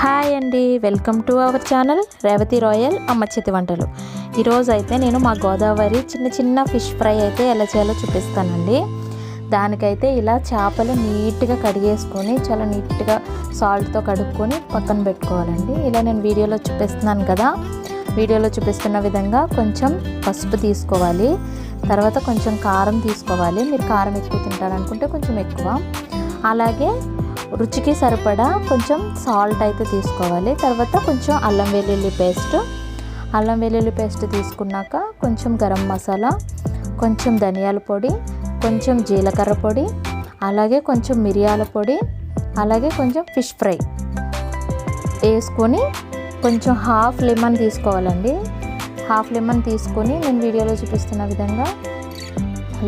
Hi అండి welcome to our channel Revathi Royal అమ్మ చేతి వంటలు. ఈరోజు అయితే నేను మా గోదావరి చిన్న చిన్న ఫిష్ ఫ్రై అయితే ఎలా చేయాలో చూపిస్తానండి. దానికైతే ఇలా చేపలు నీట్గా కడిగేసుకొని చాలా నీట్గా సాల్ట్తో కడుక్కొని పక్కన పెట్టుకోవాలండి. ఇలా నేను వీడియోలో చూపిస్తున్నాను కదా. వీడియోలో చూపిస్తున్న విధంగా కొంచెం పసుపు తీసుకోవాలి. తర్వాత కొంచెం కారం తీసుకోవాలి. మీరు కారం ఎక్కువ తింటారనుకుంటే కొంచెం ఎక్కువ. అలాగే రుచికి సరిపడా కొంచెం సాల్ట్ అయితే తీసుకోవాలి. తర్వాత కొంచెం అల్లం వెల్లుల్లి పేస్ట్ అల్లం వెల్లుల్లి పేస్ట్ తీసుకున్నాక కొంచెం గరం మసాలా కొంచెం ధనియాల పొడి కొంచెం జీలకర్ర పొడి అలాగే కొంచెం మిరియాల పొడి అలాగే కొంచెం ఫిష్ ఫ్రై వేసుకొని కొంచెం హాఫ్ లెమన్ తీసుకోవాలండి. హాఫ్ లెమన్ తీసుకొని నేను వీడియోలో చూపిస్తున్న విధంగా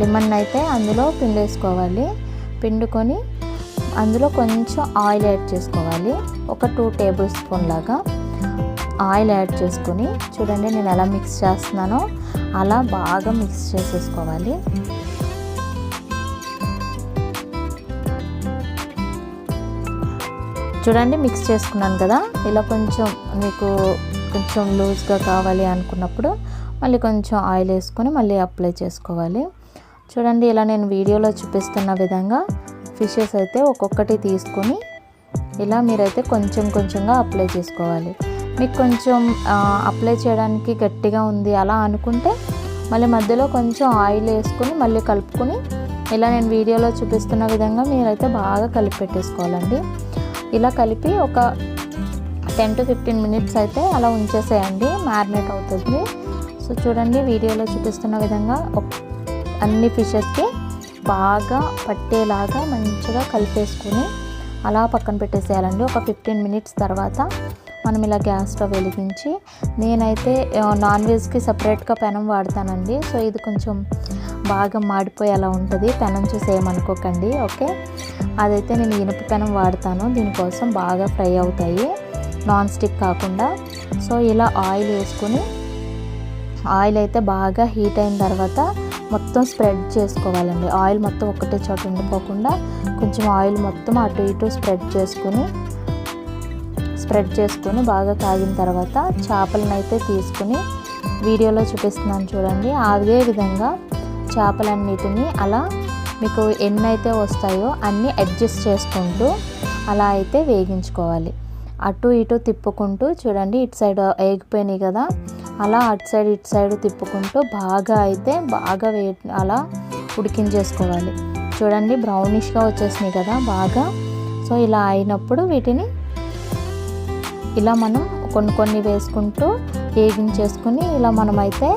లెమన్ అయితే అందులో పిండేసుకోవాలి. పిండుకొని అందులో కొంచెం ఆయిల్ యాడ్ చేసుకోవాలి. ఒక టూ టేబుల్ స్పూన్ లాగా ఆయిల్ యాడ్ చేసుకొని చూడండి నేను ఎలా మిక్స్ చేస్తున్నానో అలా బాగా మిక్స్ చేసేసుకోవాలి. చూడండి మిక్స్ చేసుకున్నాను కదా ఇలా కొంచెం మీకు కొంచెం లూజ్గా కావాలి అనుకున్నప్పుడు మళ్ళీ కొంచెం ఆయిల్ వేసుకొని మళ్ళీ అప్లై చేసుకోవాలి. చూడండి ఇలా నేను వీడియోలో చూపిస్తున్న విధంగా ఫిషెస్ అయితే ఒక్కొక్కటి తీసుకొని ఇలా మీరైతే కొంచెం కొంచెంగా అప్లై చేసుకోవాలి. మీకు కొంచెం అప్లై చేయడానికి గట్టిగా ఉంది అలా అనుకుంటే మళ్ళీ మధ్యలో కొంచెం ఆయిల్ వేసుకొని మళ్ళీ కలుపుకొని ఇలా నేను వీడియోలో చూపిస్తున్న విధంగా మీరైతే బాగా కలిపి పెట్టేసుకోవాలండి. ఇలా కలిపి ఒక టెన్ టు ఫిఫ్టీన్ మినిట్స్ అయితే అలా ఉంచేసేయండి. మ్యారినేట్ అవుతుంది. సో చూడండి వీడియోలో చూపిస్తున్న విధంగా అన్ని ఫిషెస్కి బాగా పట్టేలాగా మంచిగా కలిపేసుకుని అలా పక్కన పెట్టేసేయాలండి. ఒక ఫిఫ్టీన్ మినిట్స్ తర్వాత మనం ఇలా గ్యాస్ స్టవ్ వెలిగించి నేనైతే నాన్ వెజ్కి సపరేట్గా పెనం వాడతానండి. సో ఇది కొంచెం బాగా మాడిపోయేలా ఉంటుంది. పెనం చూసి ఏమనుకోకండి ఓకే? అదైతే నేను ఇనుప పెనం వాడతాను. దీనికోసం బాగా ఫ్రై అవుతాయి. నాన్ స్టిక్ కాకుండా. సో ఇలా ఆయిల్ వేసుకొని ఆయిల్ అయితే బాగా హీట్ అయిన తర్వాత మొత్తం స్ప్రెడ్ చేసుకోవాలండి. ఆయిల్ మొత్తం ఒకటే చోట ఉండిపోకుండా కొంచెం ఆయిల్ మొత్తం అటు ఇటు స్ప్రెడ్ చేసుకుని స్ప్రెడ్ చేసుకొని బాగా కాగిన తర్వాత చేపలను అయితే తీసుకుని వీడియోలో చూపిస్తున్నాను చూడండి. అదే విధంగా చేపలన్నిటిని అలా మీకు ఎన్ని అయితే వస్తాయో అన్నీ అడ్జస్ట్ చేసుకుంటూ అలా అయితే వేగించుకోవాలి. అటు ఇటు తిప్పుకుంటూ చూడండి ఇటు సైడ్ వేగిపోయినాయి కదా. అలా అటు సైడ్ ఇటు సైడ్ తిప్పుకుంటూ బాగా అయితే బాగా వే అలా ఉడికించేసుకోవాలి. చూడండి బ్రౌనిష్గా వచ్చేసినాయి కదా బాగా. సో ఇలా అయినప్పుడు వీటిని ఇలా మనం కొన్ని కొన్ని వేసుకుంటూ వేగించేసుకుని ఇలా మనమైతే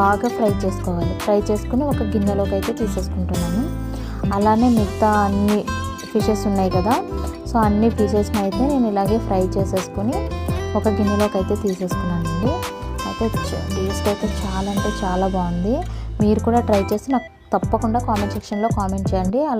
బాగా ఫ్రై చేసుకోవాలి. ఫ్రై చేసుకుని ఒక గిన్నెలోకి అయితే తీసేసుకుంటున్నాను. అలానే మిగతా అన్ని ఫిషెస్ ఉన్నాయి కదా సో అన్ని ఫిషెస్ని అయితే నేను ఇలాగే ఫ్రై చేసేసుకొని ఒక గిన్నెలోకి అయితే తీసేసుకున్నానండి అయితే టేస్ట్ అయితే చాలా అంటే చాలా బాగుంది. మీరు కూడా ట్రై చేసి నాకు తప్పకుండా కామెంట్ సెక్షన్లో కామెంట్ చేయండి. అలా